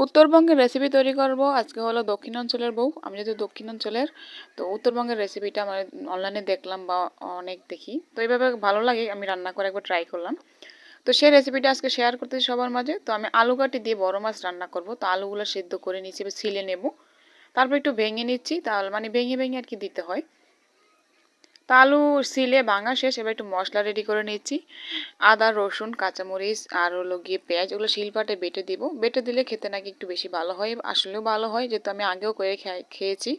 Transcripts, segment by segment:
উত্তরবঙ্গের রেসিপি তৈরি করব। আজকে হলো দক্ষিণাঞ্চলের বউ। আমি যেহেতু দক্ষিণাঞ্চলের, তো উত্তরবঙ্গের রেসিপিটা মানে অনলাইনে দেখলাম বা অনেক দেখি। তো এইভাবে ভালো লাগে, আমি রান্না করে একবার ট্রাই করলাম। তো সেই রেসিপিটা আজকে শেয়ার করতেছি সবার মাঝে। তো আমি আলু কাটি দিয়ে বড় মাছ রান্না করব। তো আলুগুলো সেদ্ধ করে নিচ্ছি ছিলে নেব। তারপর একটু ভেঙে নিচ্ছি, তাহলে মানে ভেঙে ভেঙে আর কি দিতে হয়। তা আলু সিলে ভাঙা শেষ। এবার একটু মশলা রেডি করে নিচ্ছি। আদা, রসুন, কাঁচামরিচ আর হলো গিয়ে পেঁয়াজ ওগুলো শিলপাটে বেটে দিব। বেটে দিলে খেতে নাকি একটু বেশি ভালো হয়, আসলেও ভালো হয়, যেহেতু আমি আগেও করে খেয়েছি।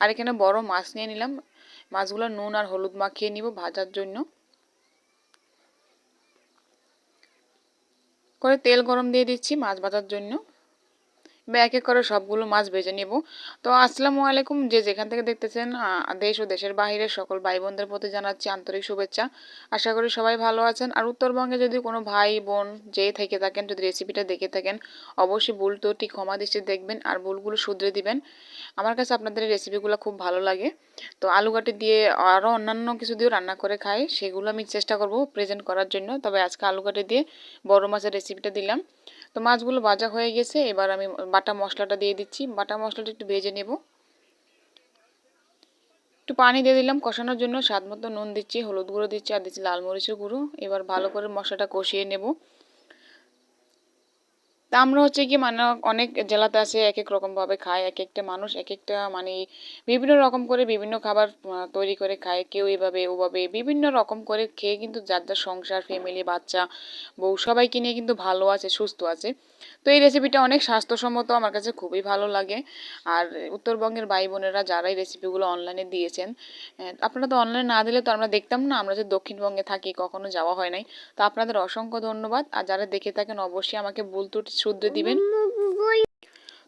আর এখানে বড় মাছ নিয়ে নিলাম। মাছগুলো নুন আর হলুদ মাখিয়ে নিব ভাজার জন্য। করে তেল গরম দিয়ে দিচ্ছি মাছ ভাজার জন্য। এক এক করে সবগুলো মাছ ভেজে নেব। তো আসসালামু আলাইকুম, যে যেখান থেকে দেখতেছেন দেশ ও দেশের বাহিরের সকল ভাই বোনদের প্রতি জানাচ্ছি আন্তরিক শুভেচ্ছা। আশা করি সবাই ভালো আছেন। আর উত্তরবঙ্গে যদি কোনো ভাই বোন যে থেকে থাকেন, যদি রেসিপিটা দেখে থাকেন, অবশ্যই ভুল ঠিক ক্ষমা দৃষ্টি দেখবেন আর ভুলগুলো শুধরে দিবেন। আমার কাছে আপনাদের এই রেসিপিগুলো খুব ভালো লাগে। তো আলু দিয়ে আরও অন্যান্য কিছু দিয়েও রান্না করে খাই, সেগুলো আমি চেষ্টা করব প্রেজেন্ট করার জন্য। তবে আজকে আলু কাটি দিয়ে বড় মাছের রেসিপিটা দিলাম। তো মাছগুলো ভাজা হয়ে গেছে, এবার আমি বাটা মশলাটা দিয়ে দিচ্ছি। বাটা মশলাটা একটু ভেজে নেব। একটু পানি দিয়ে দিলাম। কষানোর জন্য স্বাদ মতো নুন দিচ্ছি, হলুদ গুঁড়ো দিচ্ছি, আর দিচ্ছি লাল মরিচের গুঁড়ো। এবার ভালো করে মশলাটা কষিয়ে নেব। তা আমরা হচ্ছে কি মানে অনেক জেলাতে আছে এক এক রকমভাবে খায় এক একটা মানুষ এক একটা মানে বিভিন্ন রকম করে বিভিন্ন খাবার তৈরি করে খায়, কেউ এভাবে ওভাবে বিভিন্ন রকম করে খেয়ে কিন্তু যার যার সংসার ফ্যামিলি বাচ্চা, বউ সবাইকে নিয়ে কিন্তু ভালো আছে, সুস্থ আছে। তো এই রেসিপিটা অনেক স্বাস্থ্যসম্মত, আমার কাছে খুবই ভালো লাগে। আর উত্তরবঙ্গের ভাই বোনেরা যারা এই রেসিপিগুলো অনলাইনে দিয়েছেন আপনারা তো অনলাইনে না দিলে তো আমরা দেখতাম না, আমরা যে দক্ষিণবঙ্গে থাকি, কখনো যাওয়া হয় নাই। তো আপনাদের অসংখ্য ধন্যবাদ। আর যারা দেখে থাকেন, অবশ্যই আমাকে ভুল ত্রুটি শুধরে দিবেন।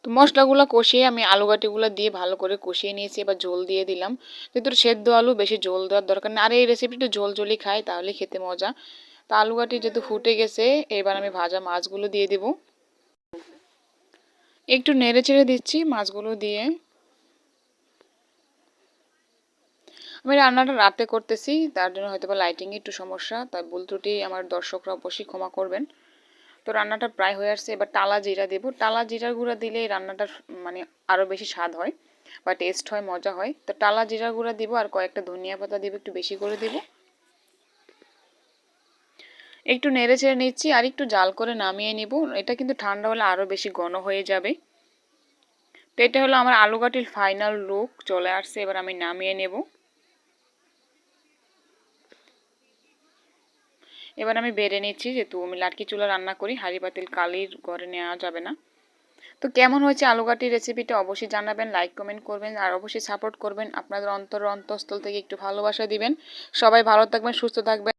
তো মশলাগুলো কষিয়ে আমি আলু গাটিগুলো দিয়ে ভালো করে কষিয়ে নিয়েছি এবার ঝোল দিয়ে দিলাম। যেহেতু সেদ্ধ আলু বেশি ঝোল দেওয়ার দরকার নেই। আর এই রেসিপিটা ঝোল ঝোলই খাই তাহলে খেতে মজা। তো আলু গাটি যেহেতু ফুটে গেছে এবার আমি ভাজা মাছগুলো দিয়ে দেব। একটু নেড়ে চেড়ে দিচ্ছি মাছগুলো দিয়ে। আমি রান্নাটা রাতে করতেছি তার জন্য হয়তো বা লাইটিংয়ে একটু সমস্যা তাই ভুল ত্রুটি আমার দর্শকরা অবশ্যই ক্ষমা করবেন। তো রান্নাটা প্রায় হয়ে আসছে। এবার টালা জিরা দেব। টালা জিরার গুঁড়া দিলে রান্নাটা মানে আরও বেশি স্বাদ হয় বা টেস্ট হয়, মজা হয়। তো টালা জিরা গুঁড়া দিব আর কয়েকটা ধনিয়া পাতা দিব, একটু বেশি করে দিব। একটু নেড়ে ছেড়ে নিচ্ছি আর একটু জাল করে নামিয়ে নিব। এটা কিন্তু ঠান্ডা হলে আরও বেশি ঘন হয়ে যাবে। তো এটা হলো আমার আলুগাটির ফাইনাল লুক চলে আসছে। এবার আমি নামিয়ে নেব। এবার আমি বেড়ে নিচ্ছি, যেহেতু আমি লাটকি চুলা রান্না করি, হাঁড়ি পাতিল কালির ঘরে নেওয়া যাবে না। তো কেমন হয়েছে আলুগাটি রেসিপিটা অবশ্যই জানাবেন লাইক কমেন্ট করবেন, আর অবশ্যই সাপোর্ট করবেন। আপনাদের অন্তর অন্তঃস্থল থেকে একটু ভালোবাসা দিবেন। সবাই ভালো থাকবেন, সুস্থ থাকবেন।